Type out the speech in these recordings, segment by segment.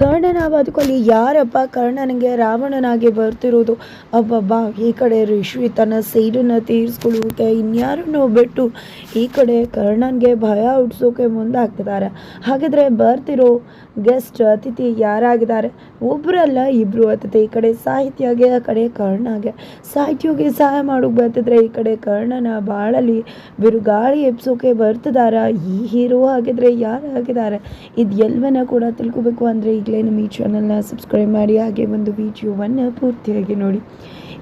ಕರ್ಣನ ಬದುಕಲ್ಲಿ ಯಾರಪ್ಪ ಕರ್ಣನಿಗೆ ರಾವಣನಾಗಿ ಬರ್ತಿರೋದು? ಅಬ್ಬಬ್ಬ, ಈ ಕಡೆ ಋಷಿ ತನ್ನ ಸೈಡನ್ನು ತೀರಿಸ್ಕೊಳ್ಳೋಕೆ ಇನ್ಯಾರನ್ನು ಬಿಟ್ಟು ಈ ಕಡೆ ಕರ್ಣನಿಗೆ ಭಯ ಹುಟ್ಟಿಸೋಕೆ ಮುಂದಾಗ್ತಿದ್ದಾರೆ. ಹಾಗಿದ್ರೆ ಬರ್ತಿರೋ ಗೆಸ್ಟ್ ಅತಿಥಿ ಯಾರಾಗಿದ್ದಾರೆ? ಒಬ್ಬರಲ್ಲ ಇಬ್ಬರು ಅತಿಥಿ, ಈ ಕಡೆ ಸಾಹಿತ್ಯಗೆ, ಆ ಕಡೆ ಕರ್ಣಗೆ. ಸಾಹಿತ್ಯಗೆ ಸಹಾಯ ಮಾಡೋಕೆ ಬರ್ತಿದ್ರೆ ಈ ಕಡೆ ಕರ್ಣನ ಬಾಳಲ್ಲಿ ಬಿರುಗಾಳಿ ಎಬ್ಸೋಕೆ ಬರ್ತಿದಾರ? ಈ ಹೀರೋ ಆಗಿದ್ರೆ ಯಾರು ಆಗಿದ್ದಾರೆ ಇದು ಎಲ್ಲವನ್ನ ಕೂಡ ತಿಳ್ಕೊಬೇಕು ಅಂದರೆ ಈಗಲೇ ನಮ್ಮ ಈ ಚಾನಲ್ನ ಸಬ್ಸ್ಕ್ರೈಬ್ ಮಾಡಿ ಹಾಗೆ ಒಂದು ವಿಡಿಯೋವನ್ನು ಪೂರ್ತಿಯಾಗಿ ನೋಡಿ.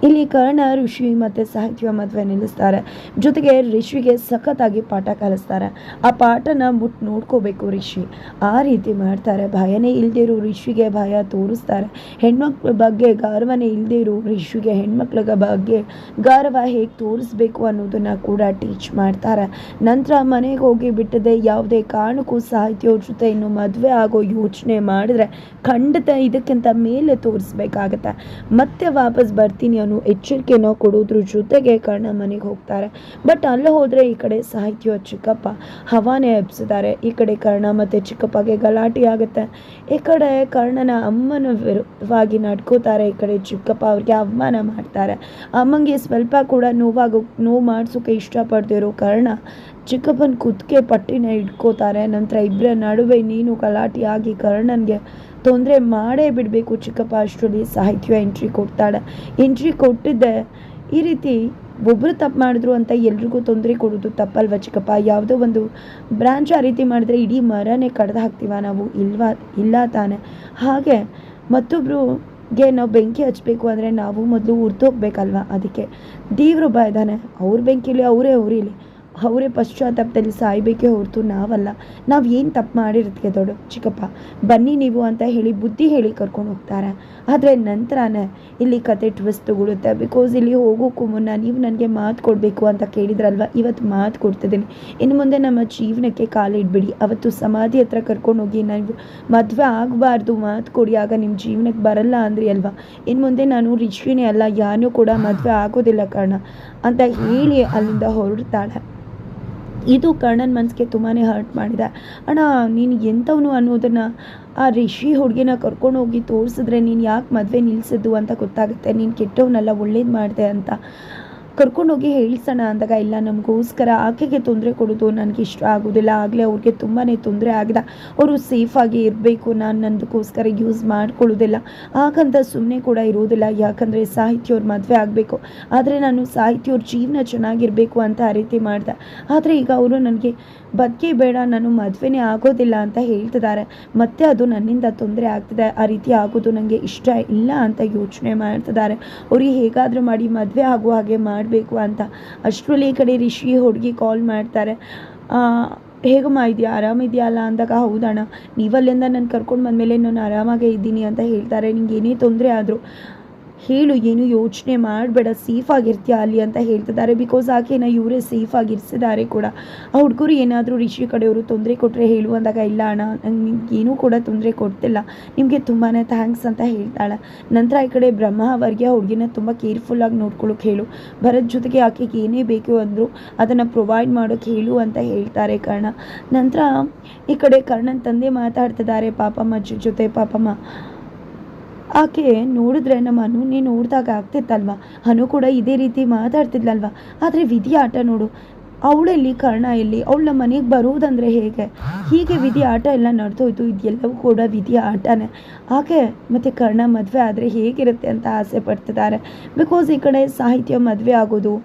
ಇಲ್ಲಿ ಕರ್ಣ, ಋಷಿ ಮತ್ತು ಸಾಹಿತ್ಯ ಮದುವೆ ನಿಲ್ಲಿಸ್ತಾರೆ. ಜೊತೆಗೆ ಋಷಿಗೆ ಸಖತ್ತಾಗಿ ಪಾಠ ಕಲಿಸ್ತಾರೆ. ಆ ಪಾಠನ ಮುಟ್ ನೋಡ್ಕೋಬೇಕು ಋಷಿ ಆ ರೀತಿ ಮಾಡ್ತಾರೆ. ಭಯನೇ ಇರೋ ಋಷಿಗೆ ಭಯ ತೋರಿಸ್ತಾರೆ. ಹೆಣ್ಮಕ್ಳ ಬಗ್ಗೆ ಗೌರವನೇ ಇಲ್ಲದೇ ಇರೋ ಋಷಿಗೆ ಹೆಣ್ಮಕ್ಳ ಬಗ್ಗೆ ಗೌರವ ಹೇಗೆ ತೋರಿಸ್ಬೇಕು ಅನ್ನೋದನ್ನು ಕೂಡ ಟೀಚ್ ಮಾಡ್ತಾರೆ. ನಂತರ ಮನೆಗೆ ಹೋಗಿ ಬಿಟ್ಟದೆ ಯಾವುದೇ ಕಾರಣಕ್ಕೂ ಸಾಹಿತ್ಯವ್ರ ಜೊತೆ ಇನ್ನು ಮದುವೆ ಆಗೋ ಯೋಚನೆ ಮಾಡಿದ್ರೆ ಖಂಡಿತ ಇದಕ್ಕಿಂತ ಮೇಲೆ ತೋರಿಸ್ಬೇಕಾಗತ್ತೆ. ಮತ್ತೆ ವಾಪಸ್ ಬರ್ತೀನಿ ಅನ್ನೋ ಎಚ್ಚರಿಕೆನೋ ಕೊಡೋದ್ರ ಜೊತೆಗೆ ಕರ್ಣ ಮನೆಗೆ ಹೋಗ್ತಾರೆ. ಬಟ್ ಅಲ್ಲಿ ಹೋದರೆ ಈ ಕಡೆ ಸಾಹಿತ್ಯ ಚಿಕ್ಕಪ್ಪ ಹವಾನೇ ಎಬ್ಸಿದ್ದಾರೆ. ಈ ಕಡೆ ಕರ್ಣ ಮತ್ತು ಚಿಕ್ಕಪ್ಪಗೆ ಗಲಾಟೆ ಆಗುತ್ತೆ. ಈ ಕಡೆ ಕರ್ಣನ ಅಮ್ಮನ ವಿರುದ್ಧವಾಗಿ ನಡ್ಕೋತಾರೆ. ಈ ಕಡೆ ಚಿಕ್ಕಪ್ಪ ಅವ್ರಿಗೆ ಅವಮಾನ ಮಾಡ್ತಾರೆ. ಅಮ್ಮಂಗೆ ಸ್ವಲ್ಪ ಕೂಡ ನೋವಾಗೋ, ನೋವು ಮಾಡಿಸೋಕೆ ಇಷ್ಟಪಡ್ತಿರೋ ಕರ್ಣ ಚಿಕ್ಕಪ್ಪನ ಕುತ್ತಿಗೆ ಪಟ್ಟಿನ ಇಟ್ಕೋತಾರೆ ನಂತರ ಇಬ್ಬರ ನಡುವೆ ನೀನು ಗಲಾಟೆಯಾಗಿ ಕರ್ಣನ್ಗೆ ತೊಂದರೆ ಮಾಡೇ ಬಿಡಬೇಕು ಚಿಕ್ಕಪ್ಪ. ಅಷ್ಟರಲ್ಲಿ ಸಾಹಿತ್ಯ ಎಂಟ್ರಿ ಕೊಡ್ತಾಳೆ. ಎಂಟ್ರಿ ಕೊಟ್ಟಿದ್ದೆ. ಈ ರೀತಿ ಒಬ್ಬರು ತಪ್ಪು ಮಾಡಿದ್ರು ಅಂತ ಎಲ್ರಿಗೂ ತೊಂದರೆ ಕೊಡೋದು ತಪ್ಪಲ್ವ ಚಿಕ್ಕಪ್ಪ? ಯಾವುದೋ ಒಂದು ಬ್ರಾಂಚ್ ಆ ರೀತಿ ಮಾಡಿದ್ರೆ ಇಡೀ ಮರನೇ ಕಡ್ದು ಹಾಕ್ತೀವ ನಾವು? ಇಲ್ವಾ? ಇಲ್ಲ ತಾನೆ. ಹಾಗೆ ಮತ್ತೊಬ್ರುಗೆ ನಾವು ಬೆಂಕಿ ಹಚ್ಚಬೇಕು ಅಂದರೆ ನಾವು ಮೊದಲು ಉರ್ತೋಗ್ಬೇಕಲ್ವ ಅದಕ್ಕೆ ದೇವ್ರೊಬ್ಬ ಇದ್ದಾನೆ ಅವ್ರ ಬೆಂಕಿಲಿ ಅವರೇ ಉರಿಲಿ. ಅವರೇ ಪಶ್ಚಾತ್ತಾಪದಲ್ಲಿ ಸಾಯ್ಬೇಕೇ ಹೊರತು ನಾವಲ್ಲ. ನಾವು ಏನು ತಪ್ಪು ಮಾಡಿರ್ತೀವಿ ದೊಡ್ಡ ಚಿಕ್ಕಪ್ಪ? ಬನ್ನಿ ನೀವು ಅಂತ ಹೇಳಿ ಬುದ್ಧಿ ಹೇಳಿ ಕರ್ಕೊಂಡು ಹೋಗ್ತಾರೆ? ಆದರೆ ನಂತರನೇ ಇಲ್ಲಿ ಕತೆ ಟ್ವಿಸ್ಟ್ ತಗೊಳುತ್ತೆ. ಬಿಕಾಸ್ ಇಲ್ಲಿ ಹೋಗೋಕ್ಕೂ ಮುನ್ನ ನೀವು ನನಗೆ ಮಾತು ಕೊಡಬೇಕು ಅಂತ ಕೇಳಿದ್ರಲ್ವ? ಇವತ್ತು ಮಾತು ಕೊಡ್ತಿದ್ದೀನಿ. ಇನ್ನು ಮುಂದೆ ನಮ್ಮ ಜೀವನಕ್ಕೆ ಕಾಲಿಡ್ಬಿಡಿ ಅವತ್ತು ಸಮಾಧಿ ಹತ್ರ ಕರ್ಕೊಂಡು ಹೋಗಿ ನಾನು ಮದುವೆ ಆಗಬಾರ್ದು. ಮಾತು ಕೊಡಿ. ಆಗ ನಿಮ್ಮ ಜೀವನಕ್ಕೆ ಬರಲ್ಲ ಅಂದ್ರಿ ಅಲ್ವಾ? ಇನ್ನು ಮುಂದೆ ನಾನು ರಿಷಿನೇ ಅಲ್ಲ. ಯಾರೂ ಕೂಡ ಮದುವೆ ಆಗೋದಿಲ್ಲ ಕಾರಣ ಅಂತ ಹೇಳಿ ಅಲ್ಲಿಂದ ಹೊರಡ್ತಾಳೆ. ಇದು ಕರ್ಣನ ಮನಸ್ಸಿಗೆ ತುಂಬಾ ಹರ್ಟ್ ಮಾಡಿದೆ. ಅಣ್ಣ, ನೀನು ಎಂಥವನು ಅನ್ನೋದನ್ನು ಆ ರಿಷಿ ಹುಡುಗಿನ ಕರ್ಕೊಂಡು ಹೋಗಿ ತೋರಿಸಿದ್ರೆ ನೀನು ಯಾಕೆ ಮದುವೆ ನಿಲ್ಲಿಸಿದ್ದು ಅಂತ ಗೊತ್ತಾಗುತ್ತೆ. ನೀನು ಕೆಟ್ಟವನಲ್ಲ, ಒಳ್ಳೇದು ಮಾಡಿದೆ ಅಂತ. ಕರ್ಕೊಂಡೋಗಿ ಹೇಳ್ಸೋಣ ಅಂದಾಗ ಇಲ್ಲ, ನಮಗೋಸ್ಕರ ಆಕೆಗೆ ತೊಂದರೆ ಕೊಡೋದು ನನಗೆ ಇಷ್ಟ ಆಗೋದಿಲ್ಲ. ಆಗಲೇ ಅವ್ರಿಗೆ ತುಂಬಾ ತೊಂದರೆ ಆಗಿದೆ. ಅವರು ಸೇಫಾಗಿ ಇರಬೇಕು. ನಾನು ನನ್ನದಕ್ಕೋಸ್ಕರ ಯೂಸ್ ಮಾಡ್ಕೊಳ್ಳೋದಿಲ್ಲ. ಹಾಗಂತ ಸುಮ್ಮನೆ ಕೂಡ ಇರೋದಿಲ್ಲ. ಯಾಕಂದರೆ ಸಾಹಿತ್ಯವ್ರ ಮದುವೆ ಆಗಬೇಕು. ಆದರೆ ನಾನು ಸಾಹಿತ್ಯವ್ರ ಜೀವನ ಚೆನ್ನಾಗಿರಬೇಕು ಅಂತ ಆ ರೀತಿ ಮಾಡಿದೆ. ಆದರೆ ಈಗ ಅವರು ನನಗೆ ಬದುಕೇ ಬೇಡ, ನಾನು ಮದುವೆನೇ ಆಗೋದಿಲ್ಲ ಅಂತ ಹೇಳ್ತಿದ್ದಾರೆ. ಮತ್ತೆ ಅದು ನನ್ನಿಂದ ತೊಂದರೆ ಆಗ್ತಿದೆ. ಆ ರೀತಿ ಆಗೋದು ನನಗೆ ಇಷ್ಟ ಇಲ್ಲ ಅಂತ ಯೋಚನೆ ಮಾಡ್ತಿದ್ದಾರೆ. ಅವ್ರಿಗೆ ಹೇಗಾದರೂ ಮಾಡಿ, ಮದುವೆ ಆಗುವ ಹಾಗೆ ಮಾಡಬೇಕು ಅಂತ. ಅಷ್ಟರಲ್ಲಿ ಈ ಕಡೆ ರಿಷಿ ಹುಡುಗಿ ಕಾಲ್ ಮಾಡ್ತಾರೆ. ಹೇಗಮ್ಮ ಇದೆಯಾ, ಆರಾಮಿದೆಯಲ್ಲ? ಅಂದಾಗ, ಹೌದಣ್ಣ. ನೀವಲ್ಲಿಂದ ನಾನು ಕರ್ಕೊಂಡು ಬಂದಮೇಲೆ ನಾನು ಆರಾಮಾಗೇ ಇದ್ದೀನಿ ಅಂತ ಹೇಳ್ತಾರೆ. ನಿಂಗೆ ಏನೇ ತೊಂದರೆ ಆದರೂ. ಹೇಳು, ಏನು ಯೋಚನೆ ಮಾಡಬೇಡ ಸೇಫ್ ಆಗಿರ್ತೀಯ ಅಲ್ಲಿ ಅಂತ ಹೇಳ್ತಿದ್ದಾರೆ. ಬಿಕಾಸ್ ಆಕೆನ ಇವರೇ ಸೇಫ್ ಆಗಿರಿಸಿದ್ದಾರೆ ಕೂಡ. ಆ ಹುಡುಗರು ಏನಾದರೂ ರಿಷಿ ಕಡೆಯವರು ತೊಂದರೆ ಕೊಟ್ಟರೆ ಹೇಳು ಅಂದಾಗ, ಇಲ್ಲ ಅಣ್ಣ ಏನೂ ಕೂಡ ತೊಂದರೆ ಕೊಡ್ತಿಲ್ಲ. ನಿಮಗೆ ತುಂಬಾ ಥ್ಯಾಂಕ್ಸ್ ಅಂತ ಹೇಳ್ತಾಳೆ. ನಂತರ ಈ ಕಡೆ ಬ್ರಹ್ಮ ಅವರಿಗೆ ಹುಡುಗಿನ ತುಂಬ ಕೇರ್ಫುಲ್ಲಾಗಿ ನೋಡ್ಕೊಳ್ಳೋಕೆ ಹೇಳು. ಭರತ್ ಜೊತೆಗೆ ಆಕೆಗೆ ಏನೇ ಬೇಕು ಅಂದರೂ ಅದನ್ನು ಪ್ರೊವೈಡ್ ಮಾಡೋಕ್ಕೆ ಹೇಳು ಅಂತ ಹೇಳ್ತಾರೆ ಕರ್ಣ. ನಂತರ ಈ ಕಡೆ ಕರ್ಣನ ತಂದೆ ಮಾತಾಡ್ತಿದ್ದಾರೆ, ಪಾಪಮ್ಮ ಜೊತೆ ಪಾಪಮ್ಮ. ಆಕೆ ನೋಡಿದ್ರೆ ನಮ್ಮ ಅನು ನೀನು ನೋಡಿದಾಗ ಆಗ್ತಿತ್ತಲ್ವ? ಅನು ಕೂಡ ಇದೇ ರೀತಿ ಮಾತಾಡ್ತಿದ್ಲಲ್ವ? ಆದರೆ ವಿಧಿ ಆಟ ನೋಡು. ಅವಳೆಲ್ಲಿ ಕರ್ಣ ಎಲ್ಲಿ? ಅವಳ ಮನೆಗೆ ಬರುವುದಂದ್ರೆ ಹೇಗೆ? ಹೀಗೆ ವಿಧಿ ಆಟ ಎಲ್ಲ ನಡೆದೋಯ್ತು. ಇದೆಲ್ಲವೂ ಕೂಡ ವಿಧಿ ಆಟನೇ. ಆಕೆ ಮತ್ತು ಕರ್ಣ ಮದುವೆ ಆದರೆ ಹೇಗಿರುತ್ತೆ ಅಂತ ಆಸೆ ಪಡ್ತಿದ್ದಾರೆ. ಬಿಕಾಸ್ ಈ ಕಡೆ ಸಾಹಿತ್ಯ ಮದುವೆ ಆಗೋದು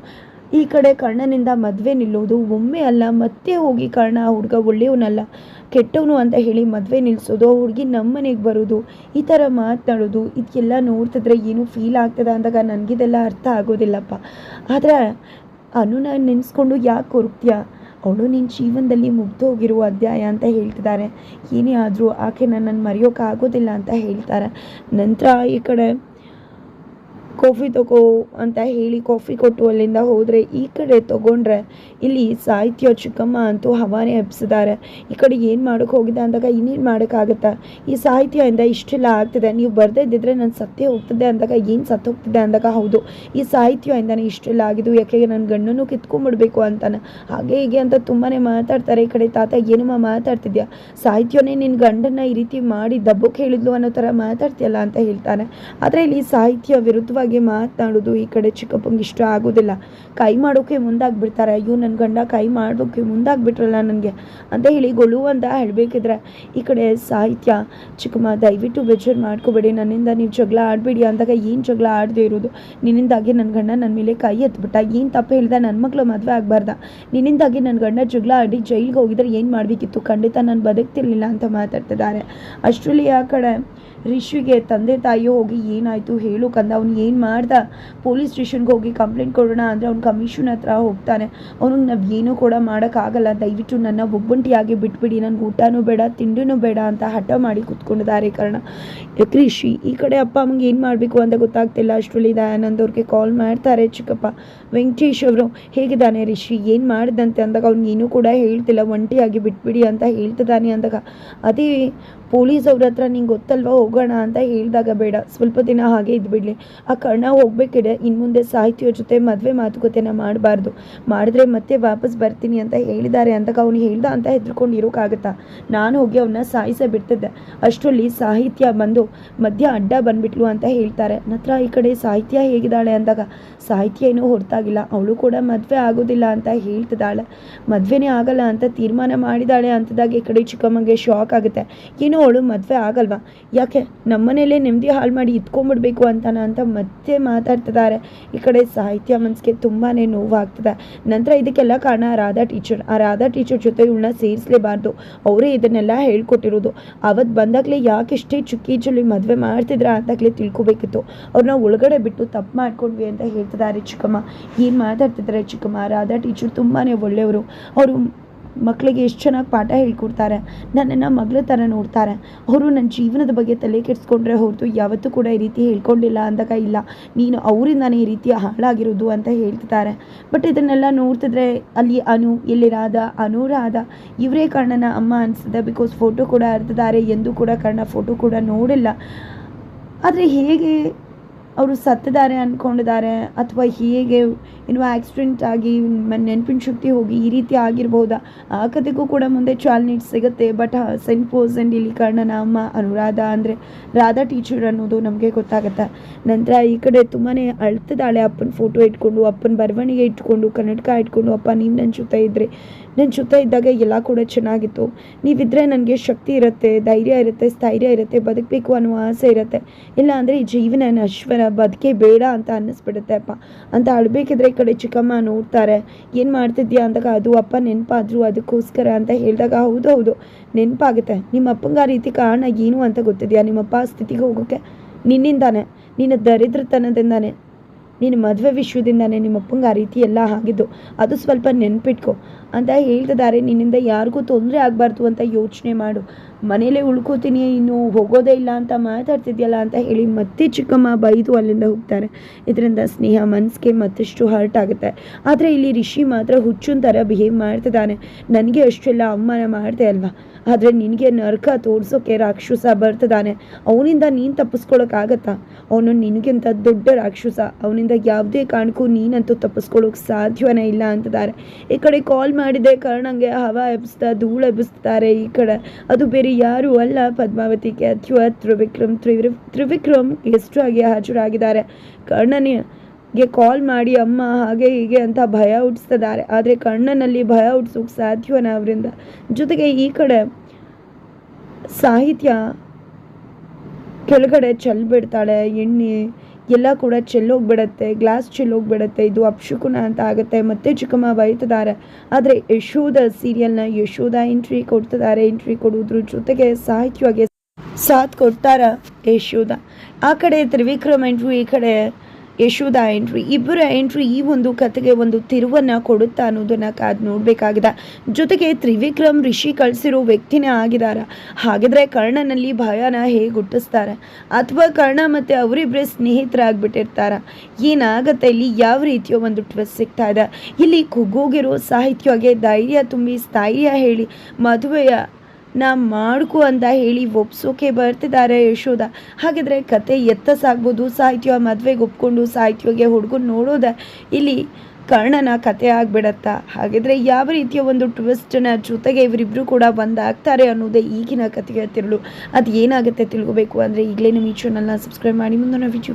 ಈ ಕಡೆ ಕರ್ಣನಿಂದ ಮದುವೆ ನಿಲ್ಲೋದು ಒಮ್ಮೆ ಅಲ್ಲ, ಮತ್ತೆ ಹೋಗಿ ಕರ್ಣ ಆ ಹುಡುಗ ಒಳ್ಳೆಯವನಲ್ಲ. ಕೆಟ್ಟವನು ಅಂತ ಹೇಳಿ ಮದುವೆ ನಿಲ್ಲಿಸೋದು ಆ ಹುಡುಗಿ ನಮ್ಮ ಮನೆಗೆ ಬರೋದು ಈ ಥರ ಮಾತನಾಡೋದು ಇದೆಲ್ಲ ನೋಡ್ತಿದ್ರೆ ಏನು ಫೀಲ್ ಆಗ್ತದೆ ಅಂದಾಗ ನನಗಿದೆಲ್ಲ ಅರ್ಥ ಆಗೋದಿಲ್ಲಪ್ಪ. ಆದರೆ ಅನುನ ನೆನೆಸ್ಕೊಂಡು ಯಾಕೆ ಕೊರುಕ್ತಿಯ? ಅವಳು ನಿನ್ನ ಜೀವನದಲ್ಲಿ ಮುಗ್ದೋಗಿರುವ ಅಧ್ಯಾಯ ಅಂತ ಹೇಳ್ತಿದ್ದಾರೆ ಏನೇ ಆದರೂ ಆಕೆ ನನ್ನನ್ನು ಮರೆಯೋಕ್ಕಾಗೋದಿಲ್ಲ ಅಂತ ಹೇಳ್ತಾರೆ. ನಂತರ ಈ ಕಡೆ ಕಾಫಿ ತಗೋ ಅಂತ ಹೇಳಿ ಕಾಫಿ ಕೊಟ್ಟು ಅಲ್ಲಿಂದ ಹೋದರೆ ಈ ಕಡೆ ತಗೊಂಡ್ರೆ ಇಲ್ಲಿ ಸಾಹಿತ್ಯ ಚಿಕ್ಕಮ್ಮ ಅಂತೂ ಹವಾನೇ ಎಬ್ಸಿದ್ದಾರೆ ಈ ಕಡೆ ಏನು ಮಾಡೋಕ್ಕೆ ಹೋಗಿದೆ ಅಂದಾಗ ಇನ್ನೇನು ಮಾಡೋಕ್ಕಾಗತ್ತಾ ಈ ಸಾಹಿತ್ಯದಿಂದ ಇಷ್ಟೆಲ್ಲ ಆಗ್ತಿದೆ. ನೀವು ಬರದೇ ಇದ್ದಿದ್ರೆ ನಾನು ಸತ್ತೇ ಹೋಗ್ತಿದ್ದೆ ಅಂದಾಗ ಏನು ಸತ್ತು ಹೋಗ್ತಿದ್ದೆ ಅಂದಾಗ ಹೌದು, ಈ ಸಾಹಿತ್ಯದಿಂದನೇ ಇಷ್ಟೆಲ್ಲ ಆಗಿದ್ದು ಯಾಕೆ ನನ್ನ ಗಂಡನೂ ಕಿತ್ಕೊಂಡ್ಬಿಡ್ಬೇಕು ಅಂತಾನೆ. ಹಾಗೆ ಹೀಗೆ ಅಂತ ತುಂಬಾ ಮಾತಾಡ್ತಾರೆ. ಈ ಕಡೆ ತಾತ, ಏನಮ್ಮ ಮಾತಾಡ್ತಿದ್ಯಾ? ಸಾಹಿತ್ಯನೇ ನಿನ್ನ ಗಂಡನ ಈ ರೀತಿ ಮಾಡಿ ದಬ್ಬಕ್ಕೆ ಹೇಳಿದ್ಲು ಅನ್ನೋ ಥರ ಮಾತಾಡ್ತೀಯಲ್ಲ ಅಂತ ಹೇಳ್ತಾನೆ. ಆದರೆ ಇಲ್ಲಿ ಸಾಹಿತ್ಯ ವಿರುದ್ಧವಾಗಿ ಮಾತನಾಡೋದು ಈ ಕಡೆ ಚಿಕ್ಕಪ್ಪಂಗೆ ಇಷ್ಟ ಆಗೋದಿಲ್ಲ. ಕೈ ಮಾಡೋಕ್ಕೆ ಮುಂದಾಗ್ಬಿಡ್ತಾರೆ. ಅಯ್ಯೋ ನನ್ನ ಗಂಡ ಕೈ ಮಾಡೋಕ್ಕೆ ಮುಂದಾಗ್ಬಿಟ್ರಲ್ಲ ನನಗೆ. ಅಂತ ಹೇಳಿ ಗೊಳು ಅಂತ ಹೇಳಬೇಕಿದ್ರೆ, ಈ ಕಡೆ ಸಾಹಿತ್ಯ, ಚಿಕ್ಕಮ್ಮ, ದಯವಿಟ್ಟು ಬೇಜಾರು ಮಾಡ್ಕೋಬೇಡಿ. ನನ್ನಿಂದ ನೀವು ಜಗಳ ಆಡಬೇಡಿ ಅಂದಾಗ ಏನು ಜಗಳ ಆಡದೇ ಇರೋದು? ನಿನ್ನಿಂದಾಗಿ ನನ್ನ ಗಂಡ ನನ್ನ ಮೇಲೆ ಕೈ ಎತ್ಬಿಟ್ಟ. ಏನು ತಪ್ಪು ಹೇಳ್ದೆ? ನನ್ನ ಮಕ್ಕಳು ಮದುವೆ ಆಗಬಾರ್ದ? ನಿನ್ನಿಂದಾಗಿ ನನ್ನ ಗಂಡ ಜಗಳ ಆಡಿ ಜೈಲಿಗೆ ಹೋಗಿದ್ರೆ ಏನು ಮಾಡಬೇಕಿತ್ತು? ಖಂಡಿತ ನಾನು ಬದುಕ್ತಿರ್ಲಿಲ್ಲ ಅಂತ ಮಾತಾಡ್ತಿದ್ದಾರೆ. ಅಷ್ಟರಲ್ಲಿ ಆ ಕಡೆ ರಿಷಿಗೆ ತಂದೆ ತಾಯಿ ಹೋಗಿ, ಏನಾಯಿತು? ಹೇಳು ಕಂದ. ಅವ್ನು ಏನು ಮಾಡ್ದ? ಪೊಲೀಸ್ ಸ್ಟೇಷನ್ಗೆ ಹೋಗಿ ಕಂಪ್ಲೇಂಟ್ ಕೊಡೋಣ ಅಂದರೆ ಅವ್ನು ಕಮಿಷನ್ ಹತ್ರ ಹೋಗ್ತಾನೆ. ಅವ್ನಿಗೆ ನಾವು ಏನೂ ಕೂಡ ಮಾಡೋಕ್ಕಾಗಲ್ಲ. ದಯವಿಟ್ಟು ನನ್ನ ಒಬ್ಬಂಟಿಯಾಗಿ ಬಿಟ್ಬಿಡಿ. ನನಗೆ ಊಟನೂ ಬೇಡ, ತಿಂಡಿನೂ ಬೇಡ ಅಂತ ಹಠ ಮಾಡಿ ಕೂತ್ಕೊಂಡಿದ್ದಾರೆ ಕಾರಣ. ರಿಷಿ? ಈ ಕಡೆ ಅಪ್ಪ ಅಮ್ಮಂಗೆ ಏನು ಮಾಡಬೇಕು ಅಂತ ಗೊತ್ತಾಗ್ತಿಲ್ಲ. ಅಷ್ಟರಲ್ಲಿ ದಯಾನಂದ್ ಅವ್ರಿಗೆ ಕಾಲ್ ಮಾಡ್ತಾರೆ ಚಿಕ್ಕಪ್ಪ. ವೆಂಕಟೇಶ್ ಅವರು, ಹೇಗಿದ್ದಾನೆ ರಿಷಿ? ಏನು ಮಾಡಿದಂತೆ? ಅಂದಾಗ ಅವ್ನು ಏನೂ ಕೂಡ ಹೇಳ್ತಿಲ್ಲ. ಒಂಟಿಯಾಗಿ ಬಿಟ್ಬಿಡಿ ಅಂತ ಹೇಳ್ತಿದ್ದಾನೆ ಅಂದಾಗ. ಅದೇ ಪೊಲೀಸ್ ಅವ್ರ ಹತ್ರ ನಿಂಗೆ ಗೊತ್ತಲ್ವಾ? ಹೋಗೋಣ ಅಂತ ಹೇಳಿದಾಗ ಬೇಡ. ಸ್ವಲ್ಪ ದಿನ ಹಾಗೆ ಇದ್ಬಿಡಲಿ. ಆ ಕರ್ಣ ಹೋಗ್ಬೇಕಿದೆ. ಇನ್ನು ಮುಂದೆ ಸಾಹಿತ್ಯ ಜೊತೆ ಮದುವೆ ಮಾತುಕತೆನ ಮಾಡಬಾರ್ದು. ಮಾಡಿದ್ರೆ ಮತ್ತೆ ವಾಪಸ್ ಬರ್ತೀನಿ ಅಂತ ಹೇಳಿದ್ದಾರೆ ಅಂತ ಅವನು ಹೇಳ್ದ ಅಂತ ಹೆದ್ರಕೊಂಡು ಇರೋಕ್ಕಾಗತ್ತಾ ನಾನು ಹೋಗಿ ಅವನ್ನ ಸಾಯಿಸ ಬಿಡ್ತಿದ್ದೆ. ಅಷ್ಟರಲ್ಲಿ ಸಾಹಿತ್ಯ ಬಂದು ಮಧ್ಯ ಅಡ್ಡ ಬಂದ್ಬಿಟ್ಲು ಅಂತ ಹೇಳ್ತಾರೆ. ನತ್ರ ಈ ಕಡೆ ಸಾಹಿತ್ಯ ಹೇಗಿದ್ದಾಳೆ ಅಂದಾಗ, ಸಾಹಿತ್ಯ ಏನೂ ಹೊರತಾಗಿಲ್ಲ. ಅವಳು ಕೂಡ ಮದುವೆ ಆಗೋದಿಲ್ಲ ಅಂತ ಹೇಳ್ತಿದ್ದಾಳೆ. ಮದುವೆನೇ ಆಗಲ್ಲ ಅಂತ ತೀರ್ಮಾನ ಮಾಡಿದಾಳೆ ಅಂತದಾಗ ಈ ಕಡೆ ಚಿಕ್ಕಮ್ಮಂಗೆ ಶಾಕ್ ಆಗುತ್ತೆ. ಏನೋ ಅವಳು ಮದುವೆ ಆಗಲ್ವಾ? ಯಾಕೆ ನಮ್ಮನೇಲೇ ನೆಮ್ಮದಿ ಹಾಳು ಮಾಡಿ ಇತ್ಕೊಂಡ್ಬಿಡ್ಬೇಕು ಅಂತಾನ ಅಂತ ಮತ್ತೆ ಮಾತಾಡ್ತಿದ್ದಾರೆ. ಈ ಕಡೆ ಸಾಹಿತ್ಯ ಮನಸ್ಸಿಗೆ ತುಂಬಾ ನೋವಾಗ್ತದೆ. ನಂತರ ಇದಕ್ಕೆಲ್ಲ ಕಾರಣ ರಾಧಾ ಟೀಚರ್ ಆ ರಾಧಾ ಟೀಚರ್ ಜೊತೆ ಇವಳನ್ನ ಸೇರಿಸಲೇಬಾರ್ದು. ಅವರೇ ಇದನ್ನೆಲ್ಲ ಹೇಳ್ಕೊಟ್ಟಿರೋದು. ಅವತ್ತು ಬಂದಾಗಲೇ ಯಾಕೆ ಇಷ್ಟೇ ಚುಕ್ಕಿ ಚುಲಿ ಮದುವೆ ಮಾಡ್ತಿದ್ರ ಅಂತಾಗಲೇ ತಿಳ್ಕೊಬೇಕಿತ್ತು. ಅವ್ರನ್ನ ಒಳಗಡೆ ಬಿಟ್ಟು ತಪ್ಪು ಮಾಡ್ಕೊಂಡ್ವಿ ಅಂತ ಹೇಳ್ತಿದ್ದಾರೆ ಚಿಕ್ಕಮ್ಮ. ಏನು ಮಾತಾಡ್ತಿದ್ದಾರೆ ಚಿಕ್ಕಮ್ಮ? ರಾಧಾ ಟೀಚರ್ ತುಂಬಾ ಒಳ್ಳೆಯವರು. ಅವರು ಮಕ್ಕಳಿಗೆ ಎಷ್ಟು ಚೆನ್ನಾಗಿ ಪಾಠ ಹೇಳ್ಕೊಡ್ತಾರೆ, ನನ್ನನ್ನು ಮಗಳ ಥರ ನೋಡ್ತಾರೆ. ಅವರು ನನ್ನ ಜೀವನದ ಬಗ್ಗೆ ತಲೆ ಕೆಡಿಸ್ಕೊಂಡ್ರೆ ಹೊರತು ಯಾವತ್ತೂ ಕೂಡ ಈ ರೀತಿ ಹೇಳ್ಕೊಂಡಿಲ್ಲ ಅಂದಾಗ ಇಲ್ಲ. ನೀನು ಅವರಿಂದಾನೇ ಈ ರೀತಿ ಹಾಳಾಗಿರೋದು ಅಂತ ಹೇಳ್ತಿದ್ದಾರೆ. ಬಟ್ ಇದನ್ನೆಲ್ಲ ನೋಡ್ತಿದ್ರೆ ಅಲ್ಲಿ ಅನು ಎಲ್ಲಿ ರಾಧ ಅನುರಾಧ ಇವರೇ ಕರ್ಣನ ಅಮ್ಮ ಅನಿಸ್ತದೆ ಬಿಕಾಸ್ ಫೋಟೋ ಕೂಡ ಅರ್ತಿದ್ದಾರೆ, ಎಂದು ಕೂಡ ಕರ್ಣ ಫೋಟೋ ಕೂಡ ನೋಡಿಲ್ಲ. ಆದರೆ ಹೇಗೆ ಅವರು ಸತ್ತಿದ್ದಾರೆ ಅಂದ್ಕೊಂಡಿದ್ದಾರೆ ಅಥವಾ ಹೀಗೆ ಏನೋ ಆಕ್ಸಿಡೆಂಟ್ ಆಗಿ ನೆನಪಿನ ಶಕ್ತಿ ಹೋಗಿ ಈ ರೀತಿ ಆಗಿರ್ಬೋದಾ? ಆ ಕಥೆಗೂ ಕೂಡ ಮುಂದೆ ಚಾಲನೆ ಸಿಗುತ್ತೆ. ಬಟ್ ಸೆಂಟ್ ಆ್ಯಂಡ್ ಇಲ್ಲಿ ಕಾರಣ ಅಮ್ಮ ಅನುರಾಧ ಅಂದರೆ ರಾಧಾ ಟೀಚರ್ ಅನ್ನೋದು ನಮಗೆ ಗೊತ್ತಾಗುತ್ತೆ. ನಂತರ ಈ ಕಡೆ ತುಂಬಾ ಅಳ್ತಿದ್ದಾಳೆ ಅಪ್ಪನ ಫೋಟೋ ಇಟ್ಕೊಂಡು, ಅಪ್ಪನ ಬರವಣಿಗೆ ಇಟ್ಕೊಂಡು, ಕನ್ನಡಕ ಇಟ್ಕೊಂಡು, ಅಪ್ಪ, ನೀವು ನನ್ನ ಜೊತೆ ಇದ್ದರೆ ನನ್ನ ಜೊತೆ ಇದ್ದಾಗ ಎಲ್ಲ ಕೂಡ ಚೆನ್ನಾಗಿತ್ತು. ನೀವಿದ್ದರೆ ನನಗೆ ಶಕ್ತಿ ಇರುತ್ತೆ, ಧೈರ್ಯ ಇರುತ್ತೆ, ಸ್ಥೈರ್ಯ ಇರುತ್ತೆ, ಬದುಕಬೇಕು ಅನ್ನೋ ಆಸೆ ಇರುತ್ತೆ. ಇಲ್ಲ ಅಂದರೆ ಜೀವನ ನಶ್ವರ ಬದುಕೆ ಬೇಡ ಅಂತ ಅನ್ನಿಸ್ಬಿಡುತ್ತೆ ಅಪ್ಪ. ಅಂತ ಅಳ್ಬೇಕಿದ್ರೆ ಈ ಕಡೆ ಚಿಕ್ಕಮ್ಮ ನೋಡ್ತಾರೆ. ಏನು ಮಾಡ್ತಿದ್ಯಾ ಅಂದಾಗ ಅದು ಅಪ್ಪ ನೆನಪಾದ್ರು ಅದಕ್ಕೋಸ್ಕರ ಅಂತ ಹೇಳಿದಾಗ ಹೌದು ಹೌದು, ನೆನಪಾಗುತ್ತೆ. ನಿಮ್ಮ ಅಪ್ಪಂಗೆ ಆ ರೀತಿ ಕಾರಣ ಏನು ಅಂತ ಗೊತ್ತಿದೆಯಾ? ನಿಮ್ಮಪ್ಪ ಸ್ಥಿತಿಗೆ ಹೋಗೋಕ್ಕೆ ನಿನ್ನಿಂದಾನೆ, ನಿನ್ನ ದರಿದ್ರತನದಿಂದಾನೆ. ನೀನು ಮದುವೆ ವಿಷಯದಿಂದನೇ ನಿಮ್ಮ ಅಪ್ಪಂಗೆ ಆ ರೀತಿ ಎಲ್ಲ ಆಗಿದ್ದು. ಅದು ಸ್ವಲ್ಪ ನೆನ್ಪಿಟ್ಕೊ. ಅಂತ ಹೇಳ್ತಿದ್ದಾರೆ. ನಿನ್ನಿಂದ ಯಾರಿಗೂ ತೊಂದರೆ ಆಗಬಾರ್ದು ಅಂತ ಯೋಚನೆ ಮಾಡು. ಮನೇಲೇ ಉಳ್ಕೋತೀನಿ, ಇನ್ನು ಹೋಗೋದೇ ಇಲ್ಲ ಅಂತ ಮಾತಾಡ್ತಿದ್ಯಲ್ಲ ಅಂತ ಹೇಳಿ ಮತ್ತೆ ಚಿಕ್ಕಮ್ಮ ಬೈದು ಅಲ್ಲಿಂದ ಹೋಗ್ತಾರೆ. ಇದರಿಂದ ಸ್ನೇಹ ಮನಸ್ಸಿಗೆ ಮತ್ತಷ್ಟು ಹರ್ಟ್ ಆಗುತ್ತೆ. ಆದರೆ ಇಲ್ಲಿ ರಿಷಿ ಮಾತ್ರ ಹುಚ್ಚು ಥರ ಬಿಹೇವ್ ಮಾಡ್ತಿದ್ದಾನೆ. ನನಗೆ ಅಷ್ಟೆಲ್ಲ ಅವಮಾನ ಮಾಡ್ದೆ ಅಲ್ವಾ? ಆದರೆ ನಿನಗೆ ನರ್ಕ ತೋರಿಸೋಕೆ ರಾಕ್ಷಸ ಬರ್ತಿದ್ದಾನೆ. ಅವನಿಂದ ನೀನು ತಪ್ಪಿಸ್ಕೊಳಕ್ಕಾಗತ್ತಾ ಅವನು ನಿನಗಿಂತ ದೊಡ್ಡ ರಾಕ್ಷಸ. ಅವನಿಂದ ಯಾವುದೇ ಕಾರಣಕ್ಕೂ ನೀನಂತೂ ತಪ್ಪಿಸ್ಕೊಳ್ಳೋಕೆ ಸಾಧ್ಯವೇ ಇಲ್ಲ ಅಂತಿದ್ದಾರೆ. ಈ ಕಡೆ ಕಾಲ್ ಮಾಡಿದೆ ಕರ್ಣಂಗೆ ಹವಾ ಎಬ್ಬಿಸ್ತಾ, ಧೂಳು ಎಬ್ಬಿಸ್ತಾರೆ ಈ ಕಡೆ ಅದು ಬೇರೆ ಯಾರೂ ಅಲ್ಲ. ಪದ್ಮಾವತಿ ಕ್ಯಾಥ್ಯುವ ತ್ರಿವಿಕ್ರಮ್, ತ್ರಿವಿ, ತ್ರಿವಿಕ್ರಮ್ ಎಷ್ಟಾಗಿ ಹಾಜರಾಗಿದ್ದಾರೆ. ಕರ್ಣನಿಗೆ ಕಾಲ್ ಮಾಡಿ, ಅಮ್ಮ ಹಾಗೆ ಹೀಗೆ ಅಂತ ಭಯ ಹುಟ್ಟಿಸ್ತಿದ್ದಾರೆ. ಆದರೆ ಕಣ್ಣನಲ್ಲಿ ಭಯ ಹುಟ್ಟಿಸೋಕೆ ಸಾಧ್ಯವನ ಅವರಿಂದ. ಜೊತೆಗೆ ಈ ಕಡೆ ಸಾಹಿತ್ಯ ಕೆಳಗಡೆ ಚೆಲ್ಬಿಡ್ತಾಳೆ. ಎಣ್ಣೆ ಎಲ್ಲ ಕೂಡ ಚೆಲ್ಲೋಗ್ಬಿಡತ್ತೆ ಗ್ಲಾಸ್ ಚೆಲ್ಲೋಗ್ಬಿಡತ್ತೆ, ಇದು ಅಪ್ಶುಕುನ ಅಂತ ಆಗುತ್ತೆ. ಮತ್ತೆ ಚಿಕ್ಕಮ್ಮ ಬೈತಿದ್ದಾರೆ, ಆದರೆ ಯಶೋದ ಸೀರಿಯಲ್ನ ಯಶೋದ ಎಂಟ್ರಿ ಕೊಡ್ತಿದ್ದಾರೆ ಎಂಟ್ರಿ ಕೊಡೋದ್ರ ಜೊತೆಗೆ ಸಾಹಿತ್ಯವಾಗಿ ಸಾಥ್ ಕೊಡ್ತಾರ ಯಶೋದ ಆ ಕಡೆ ತ್ರಿವಿಕ್ರಮ್ ಎಂಟ್ರಿ ಈ ಕಡೆ ಯಶೋಧ ಎಂಟ್ರಿ ಇಬ್ಬರ ಎಂಟ್ರಿ ಈ ಒಂದು ಕಥೆಗೆ ಒಂದು ತಿರುವನ್ನು ಕೊಡುತ್ತಾ ಅನ್ನೋದನ್ನು ಕಾದು ನೋಡಬೇಕಾಗಿದೆ. ಜೊತೆಗೆ ತ್ರಿವಿಕ್ರಮ್, ರಿಷಿ ಕಳಿಸಿರೋ ವ್ಯಕ್ತಿನೇ ಆಗಿದಾರ. ಹಾಗಿದ್ರೆ ಕರ್ಣನಲ್ಲಿ ಭಯನ ಹೇಗೆ ಹುಟ್ಟಿಸ್ತಾರೆ? ಅಥವಾ ಕರ್ಣ ಮತ್ತು ಅವರಿಬ್ಬರೇ ಸ್ನೇಹಿತರಾಗ್ಬಿಟ್ಟಿರ್ತಾರ? ಏನಾಗತ್ತೆ ಇಲ್ಲಿ? ಯಾವ ರೀತಿಯ ಒಂದು ಟ್ವಿಸ್ಟ್ ಸಿಗ್ತಾ ಇದೆ. ಇಲ್ಲಿ ಕುಗ್ಗೋಗಿರೋ ಸಾಹಿತ್ಯಗೆ ಧೈರ್ಯ ತುಂಬಿ ಸ್ಥೈರ್ಯ ಹೇಳಿ ಮದುವೆಯ ನಾ ಮಾಡ್ಕು ಅಂತ ಹೇಳಿ ಒಪ್ಸೋಕೆ ಬರ್ತಿದ್ದಾರೆ ಯಶೋಧ. ಹಾಗಿದ್ರೆ ಕತೆ ಎತ್ತ ಸಾಗ್ಬೋದು. ಸಾಹಿತ್ಯ ಮದುವೆಗೆ ಒಪ್ಕೊಂಡು ಸಾಹಿತ್ಯಗೆ ಹುಡುಗನ್ ನೋಡೋದ ಇಲ್ಲಿ ಕರ್ಣನ ಕತೆ ಆಗ್ಬಿಡತ್ತಾ. ಹಾಗಿದ್ರೆ ಯಾವ ರೀತಿಯ ಒಂದು ಟ್ವಿಸ್ಟ್ನ ಜೊತೆಗೆ ಇವರಿಬ್ಬರು ಕೂಡ ಬಂದಾಗ್ತಾರೆ ಅನ್ನೋದೇ ಈಗಿನ ಕತೆಗೆ ತಿರುಳು. ಅದು ಏನಾಗುತ್ತೆ ತಿಳ್ಕೋಬೇಕು ಅಂದರೆ ಈಗಲೇ ನಮ್ಮ ಈ ಚಾನಲ್ನ ಸಬ್ಸ್ಕ್ರೈಬ್ ಮಾಡಿ ಮುಂದಿನ ವಿಡಿಯೋ